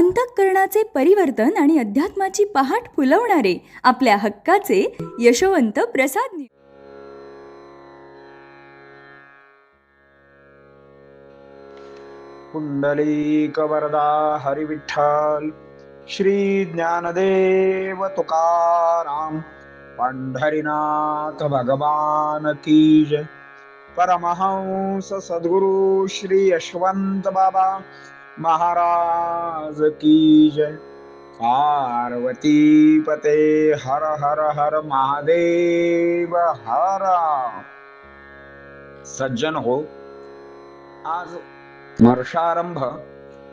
अंतःकरणाचे परिवर्तन आणि अध्यात्माची पहाट फुलवणारे आपल्या हक्काचे यशवंत प्रसाद न्यूज. पुंडलीकवरदा हरिविठ्ठल श्री ज्ञानदेव तुकाराम पंढरीनाथ भगवान की जय परमहंस सद्गुरु श्री यशवंत बाबा महाराज की जय। पार्वती पते हर हर हर महादेव हर सज्जन हो। आज वर्षारंभ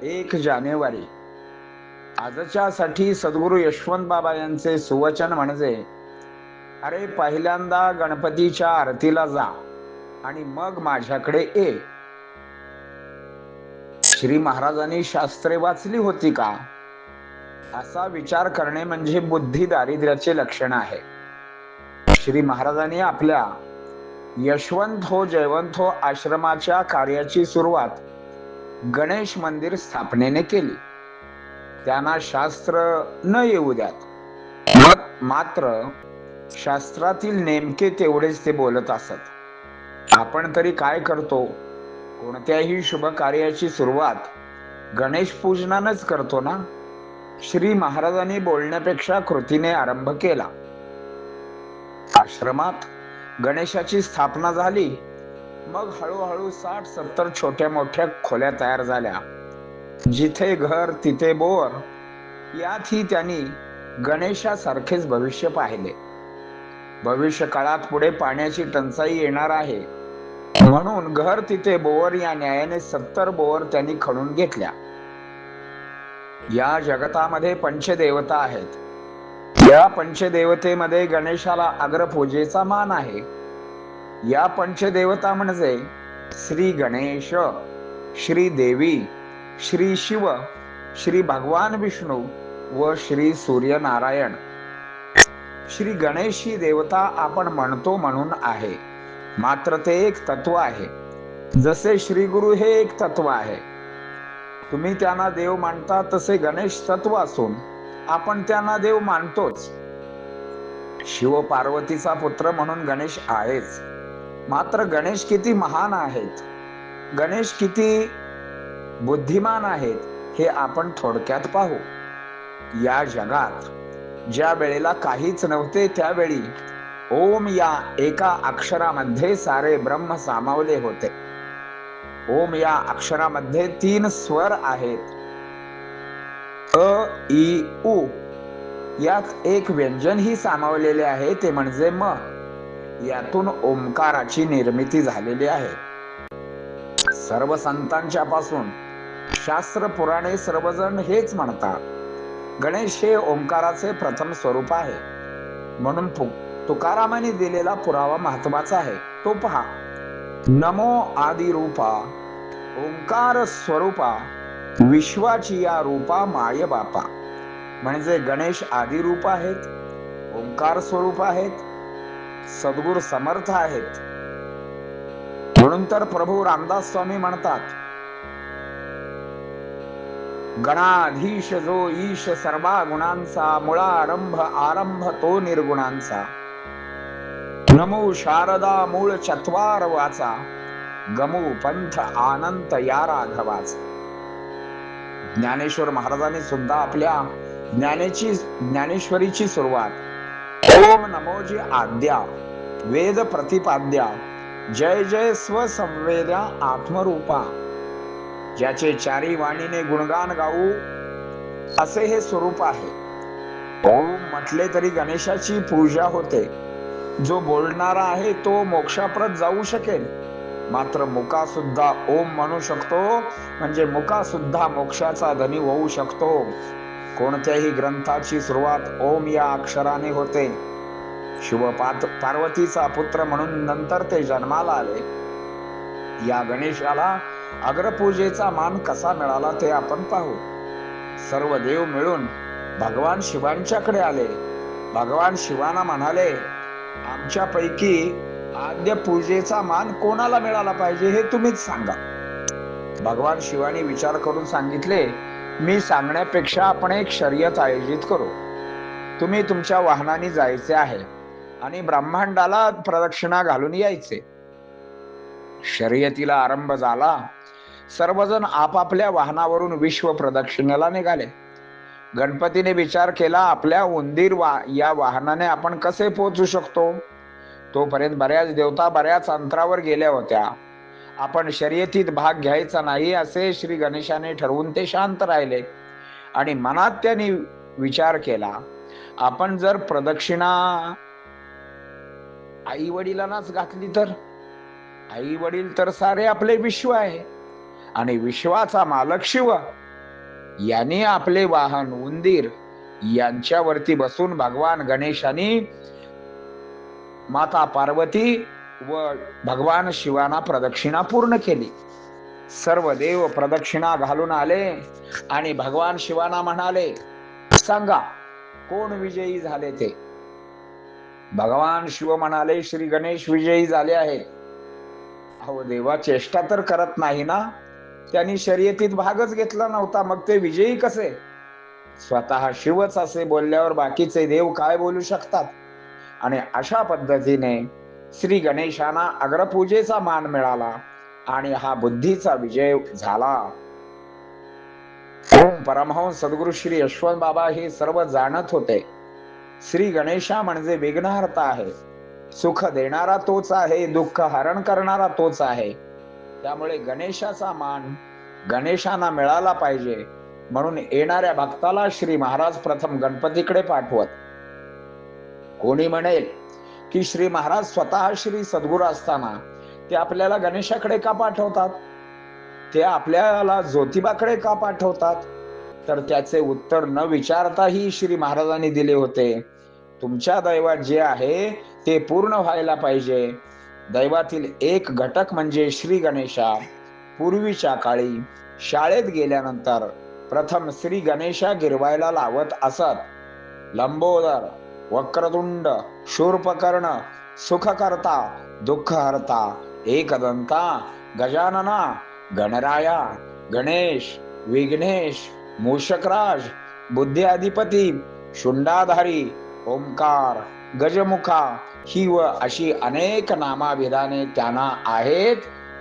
एक जानेवारी। आजच्या साठी सद्गुरु यशवंत बाबा यांचे सुवचन म्हणजे अरे पहिल्यांदा गणपतीच्या आरतीला जा आणि मग माझ्याकडे ये. श्री महाराजांनी शास्त्रे वाचली होती का? असा विचार करणे म्हणजे बुद्धी दारिद्र्याचे लक्षण आहे. श्री महाराजांनी आपल्या यशवंत हो जयवंत हो आश्रमाच्या कार्याची सुरुवात गणेश मंदिर स्थापनेने केली. त्यांना शास्त्र न येऊ द्यात. मग मात्र शास्त्रातील नेमके तेवढेच ते बोलत असत. आपण तरी काय करतो? कोणत्याही शुभ कार्याची सुरुवात गणेश पूजनानच करतो ना? श्री महाराजांनी बोलण्यापेक्षा कृतीने आरंभ केला. आश्रमात गणेशाची स्थापना झाली. मग हळूहळू साठ सत्तर छोट्या मोठ्या खोल्या तयार झाल्या. जिथे घर तिथे बोर यातही त्यांनी गणेशासारखेच भविष्य पाहिले. भविष्य काळात पुढे पाण्याची टंचाई येणार आहे. म्हणून घर तिथे बोअर या न्यायाने सत्तर बोअर त्यांनी खणून घेतल्या. या जगतामध्ये पंचदेवता आहेत. या पंचदेवतेमध्ये गणेशाला अग्रपूजेचा मान आहे. या पंचदेवता म्हणजे श्री गणेश श्री देवी श्री शिव श्री भगवान विष्णू व श्री सूर्यनारायण. श्री गणेश ही देवता आपण म्हणतो म्हणून आहे. मात्र ते एक तत्व आहे. जसे श्री गुरु हे एक तत्व आहे. तुम्ही त्यांना देव मानता तसे गणेश तत्व असून आपण त्यांना देव मानतोच. शिव पार्वतीचा पुत्र म्हणून गणेश आहेच. मात्र गणेश किती महान आहेत. गणेश किती बुद्धिमान आहेत हे आपण थोडक्यात पाहू. या जगात ज्या वेळेला काहीच नव्हते त्यावेळी ओम या एका अक्षरामध्ये सारे ब्रह्म सामावले होते. ओम या अक्षरामध्ये तीन स्वर आहेत. अ ई उ. यात एक व्यंजन ही सामावलेले आहे ते म्हणजे म. यातून ओंकाराची निर्मिती झालेली आहे. सर्व संतांच्या पासून शास्त्र पुराणे सर्वजण हेच म्हणतात. गणेश हे ओंकाराचे प्रथम स्वरूप आहे. म्हणून तुकारामाने दिलेला पुरावा महत्त्वाचा आहे. तो पहा. नमो आदिरूपा ओंकार स्वरूपा विश्वाची या रूपा माय बापा. म्हणजे गणेश आदिरूप आहेत ओंकार स्वरूप आहेत सद्गुर समर्थ आहेत. म्हणून तर प्रभू रामदास स्वामी म्हणतात गणाधीश जो ईश सर्वा गुणांचा मुळारंभ आरंभ तो निर्गुणांचा. नमो शारदा मूळ चत्वार वाचा गमो पंथ आनंत या राघवाचा ज्ञानेश्वर महाराजांनी सुद्धा आपल्या ज्ञानेची ज्ञानेश्वरीची सुरुवात. ओम नमोजी आद्या वेद प्रतिपाद्या जय जय स्वसंवेद्या आत्मरूपा. ज्याचे चारी वाणीने गुणगान गाऊ असे हे स्वरूप आहे. ओम म्हटले तरी गणेशाची पूजा होते. जो बोलणारा आहे तो मोक्षाप्रत जाऊ शकेल. मात्र मुका सुद्धा ओम म्हणू शकतो म्हणजे मुका सुद्धा मोक्षाचा धनी होऊ शकतो. कोणत्याही ग्रंथाची सुरुवात ओम या अक्षराने होते. शिव पार्वतीचा पुत्र म्हणून नंतर ते जन्माला आले. या गणेशाला अग्रपूजेचा मान कसा मिळाला ते आपण पाहू. सर्व देव मिळून भगवान शिवांच्याकडे आले. भगवान शिवाना म्हणाले आमच्या पैकी आद्य पूजेचा मान कोणाला मिळाला पाहिजे हे तुम्हीच सांगा. भगवान शिवानी विचार करून सांगितले मी सांगण्यापेक्षा आपण एक शर्यत आयोजित करू. तुम्ही तुमच्या वाहनाने जायचे आहे आणि ब्रह्मांडाला प्रदक्षिणा घालून यायचे. शर्यतीला आरंभ झाला सर्वजण आपापल्या वाहनावरून विश्व प्रदक्षिणेला निघाले. गणपतीने विचार केला आपल्या उंदीर वा या वाहनाने आपण कसे पोहोचू शकतो? तोपर्यंत बऱ्याच देवता बऱ्याच अंतरावर गेल्या होत्या. आपण शर्यतीत भाग घ्यायचा नाही असे श्री गणेशाने ठरवून ते शांत राहिले. आणि मनात त्यांनी विचार केला आपण जर प्रदक्षिणा आई वडिलांनाच घातली तर? आई वडील तर सारे आपले विश्व आहे. आणि विश्वाचा मालक शिव. यांनी आपले वाहन उंदीर यांच्यावरती बसून भगवान गणेशाने माता पार्वती व भगवान शिवाना प्रदक्षिणा पूर्ण केली. सर्व देव प्रदक्षिणा घालून आले आणि भगवान शिवाना म्हणाले सांगा कोण विजयी झाले ते? भगवान शिव म्हणाले श्री गणेश विजयी झाले आहे अहो देवा चेष्टा तर करत नाही ना? त्यांनी शर्यतीत भागच घेतला नव्हता. मग ते विजयी कसे? स्वतः शिवच असे बोलल्यावर बाकीचे देव काय बोलू शकतात? आणि अशा पद्धतीने श्री गणेशांना अग्रपूजेचा मान मिळाला आणि हा बुद्धीचा विजय झाला. ओम परमहंस सद्गुरु श्री यशवंत बाबा हे सर्व जाणत होते. श्री गणेशा म्हणजे विघ्नहर्ता आहे. सुख देणारा तोच आहे दुःख हरण करणारा तोच आहे. त्यामुळे गणेशाचा मान गणेशांना मिळाला पाहिजे म्हणून येणाऱ्या भक्ताला श्री महाराज प्रथम गणपतीकडे पाठवत. कोणी म्हणेल की श्री महाराज स्वतः श्री सद्गुरू असताना ते आपल्याला गणेशाकडे का पाठवतात? ते आपल्याला ज्योतिबाकडे का पाठवतात? तर त्याचे उत्तर न विचारताही श्री महाराजांनी दिले होते. तुमच्या दैवात जे आहे ते पूर्ण व्हायला पाहिजे. दैवातील एक घटक म्हणजे श्री गणेशा. पूर्वीच्या काळी शाळेत गेल्यानंतर प्रथम श्री गणेशा गिरवायला लावत असत. लंबोदर वक्रतुंड शूर्पकर्ण सुखकर्ता दुःखहर्ता एकदंता गजानना गणराया गणेश विघ्नेश मूषकराज बुद्धी अधिपती शुंडाधारी ओंकार गजमुखा ही व अशी अनेक नामाविधाने त्यांना आहेत.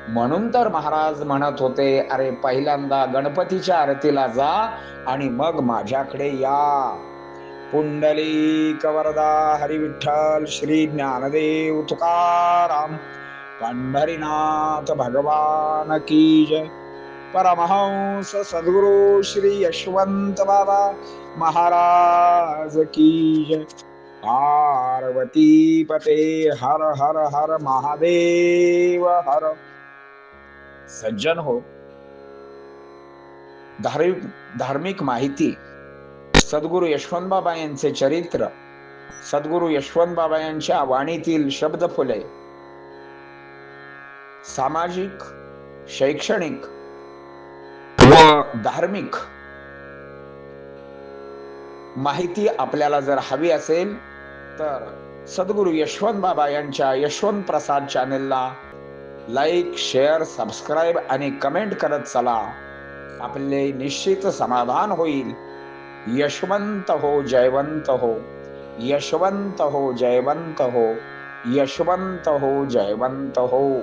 म्हणून तर महाराज म्हणत होते अरे पहिल्यांदा गणपतीच्या आरतीला जा आणि मग माझ्याकडे या. पुंडली कवरदा हरिविठ्ठल श्री ज्ञानदेव तुकाराम पंढरीनाथ भगवान की जय. परमहंस सद्गुरु श्री यशवंत बाबा महाराज की जय. पार्वती पते हर हर हर महादेव हर। सज्जन हो। धार्मिक धार्मिक माहिती। सद्गुरु यशवंत बाबा यांचे चरित्र। सद्गुरु यशवंत बाबा यांच्या वाणीतील शब्द फुले। सामाजिक शैक्षणिक व धार्मिक। माहिती आपल्याला जर हवी असेल तर सद्गुरु यशवंत बाबा यांच्या यशवंत प्रसाद चॅनेलला लाईक शेअर सबस्क्राईब आणि कमेंट करत चला. आपले निश्चित समाधान होईल. यशवंत हो जयवंत हो. यशवंत हो जयवंत हो. यशवंत हो जयवंत हो.